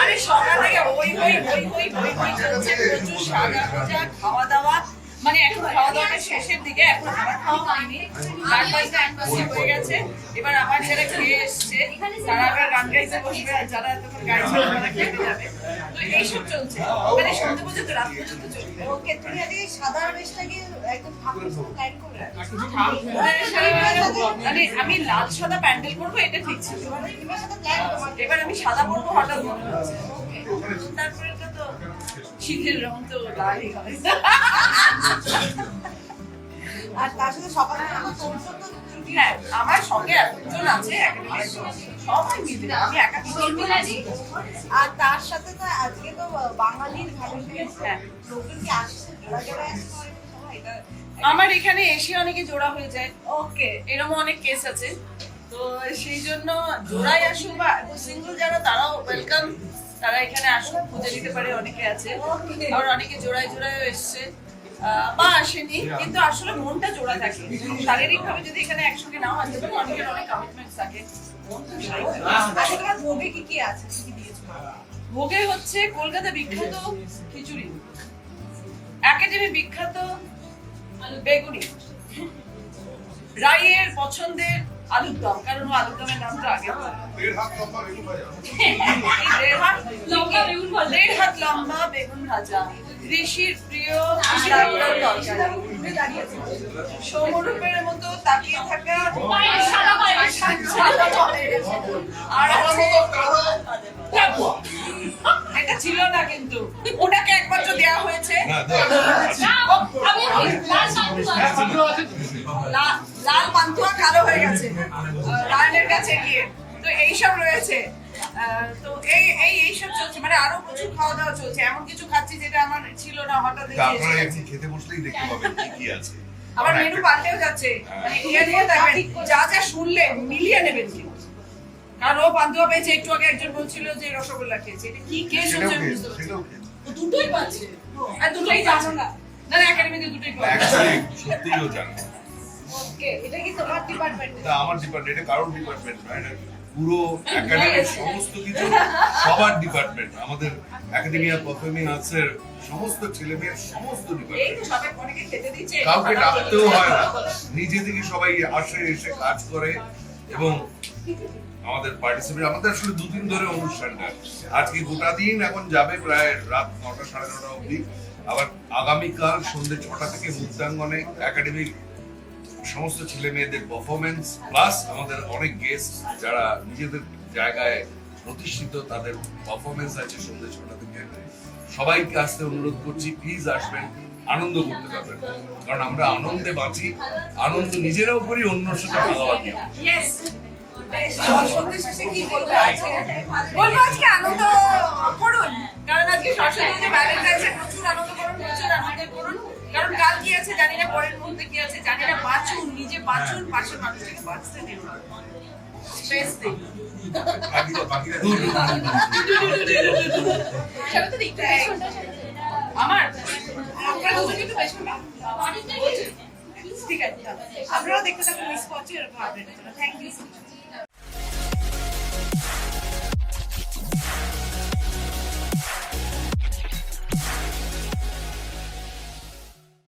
আরে সকাল ওই ওই ওই ওই ওই চলছে প্রচুর সাজা খাওয়া দাওয়া মানে এখন খাওয়া দাওয়াটা শেষের দিকে এখন আমার খাওয়া হয়নি। এক পাশে হয়ে গেছে। এবার আমার যারা খেয়ে এসছে তারা আবার গান গাইতে বসবে আর যারা এতক্ষণ গাইছে তারা খেতে যাবে। তো এইসব চলছে। মানে সন্ধ্যে পর্যন্ত রাত পর্যন্ত চলবে ওকে তুমি আজকে সাদা বেশটাকে একদম ঠাকুর প্ল্যান করে মানে আমি লাল সাদা প্যান্ডেল করব এটা ঠিক ছিল। এবার আমি সাদা পরবো হঠাৎ মনে হচ্ছে তারপরে তো তো শীতের রং তো লালই হয়। আর তার সাথে সকালে তো হ্যাঁ আমার সঙ্গে একজন আছে সবাই মিলে আমি একা আর তার সাথে তো আজকে তো বাঙালির ভালো হ্যাঁ। লোকজন কি আসছে আমার এখানে এসে অনেকে জোড়া হয়ে যায়। ওকে এরকম অনেক কেস আছে। তো সেই জন্য জোড়াই আসুক বা সিঙ্গেল যারা তারাও ওয়েলকাম তারা এখানে আসুক খুঁজে দিতে পারে অনেকে আছে। আবার অনেকে জোড়ায় জোড়ায় এসছে। বা আসেনি কিন্তু আসলে মনটা জোড়া থাকে। শারীরিক ভাবে যদি এখানে একসঙ্গে নাও আসতে পারে অনেকের অনেক কমিটমেন্ট থাকে। মন। আচ্ছা ভোগে কি কি আছে? ভোগে হচ্ছে কলকাতা বিখ্যাত খিচুড়ি। একাডেমি বিখ্যাত বেগুনি। রাইয়ের পছন্দের আলুর দম কারণ আলুর দমের নামটা আগে দেড় হাত লম্বা বেগুন ভাজা। বেগুন ঋষির প্রিয় মতো তাকিয়ে থাকা আর এটা ছিল না কিন্তু। ওটাকে একমাত্র দেওয়া হয়েছে। লা- লাল পান্তুয়া। কালো হয়ে গেছে। লায়নের কাছে গিয়ে। তো এইসব রয়েছে। তো এই এই এইসব চলছে। মানে আরও প্রচুর খাওয়া দাওয়া চলছে। এমন কিছু খাচ্ছি যেটা আমার ছিল না হঠাৎ দেখে। আপনারা এখন খেতে বসলেই দেখতে পাবেন কি কি আছে। আবার মেনু পাল্টেও যাচ্ছে। মানে দেখবেন যা যা শুনলেন মিলিয়ে নেবেন কিন্তু। কারণ ও পান্তুয়া পেয়েছে। একটু আগে একজন বলছিল যে রসগোল্লা খেয়েছে। এটা কি কে শুনছে দুটোই পাচ্ছে। আর দুটোই জানো না না না একাডেমিতে দুটোই পাচ্ছে Actually, সত্যিও ওকে এটা কি তোমার ডিপার্টমেন্ট না আমার ডিপার্টমেন্ট এটা কারোর ডিপার্টমেন্ট নয় এটা পুরো একাডেমির সমস্ত কিছু সবার ডিপার্টমেন্ট আমাদের একাডেমি অফ পারফর্মিং আর্টসের সমস্ত ছেলে মেয়ের সমস্ত ডিপার্টমেন্ট তো সবাই অনেকে খেতে দিচ্ছে। কাউকে ডাকতেও হয় না। নিজে থেকে সবাই আসে এসে কাজ করে এবং আমাদের পার্টিসিপেট আমাদের আসলে দুদিন ধরে অনুষ্ঠানটা। আজকে গোটা দিন এখন যাবে প্রায় রাত নটা সাড়ে নটা অবধি। আবার আগামীকাল সন্ধ্যে ছটা থেকে মুক্তাঙ্গনে একাডেমির সমস্ত ছেলে মেয়েদের পারফরমেন্স প্লাস আমাদের অনেক গেস্ট যারা নিজেদের জায়গায় প্রতিষ্ঠিত, তাদের পারফরমেন্স আছে সন্ধ্যে ছটা থেকে। সবাইকে আসতে অনুরোধ করছি প্লিজ আসবেন, আনন্দ করতে পারবেন। কারণ আমরা আনন্দে বাঁচি, আনন্দ নিজেরাও করি অন্য সাথে ভাগাভাগি আনন্দ করুন। কারণ আজকে সরস্বতী জানি না পরের মুহূর্তে কি আছে জানি না বাঁচুন নিজে বাঁচুন পাশের মানুষটাকে বাঁচতে দিন। আমরাও. আমার? ঠিক আছে আপনারাও দেখতে থাকুন মিস করছি এরকম থ্যাংক ইউ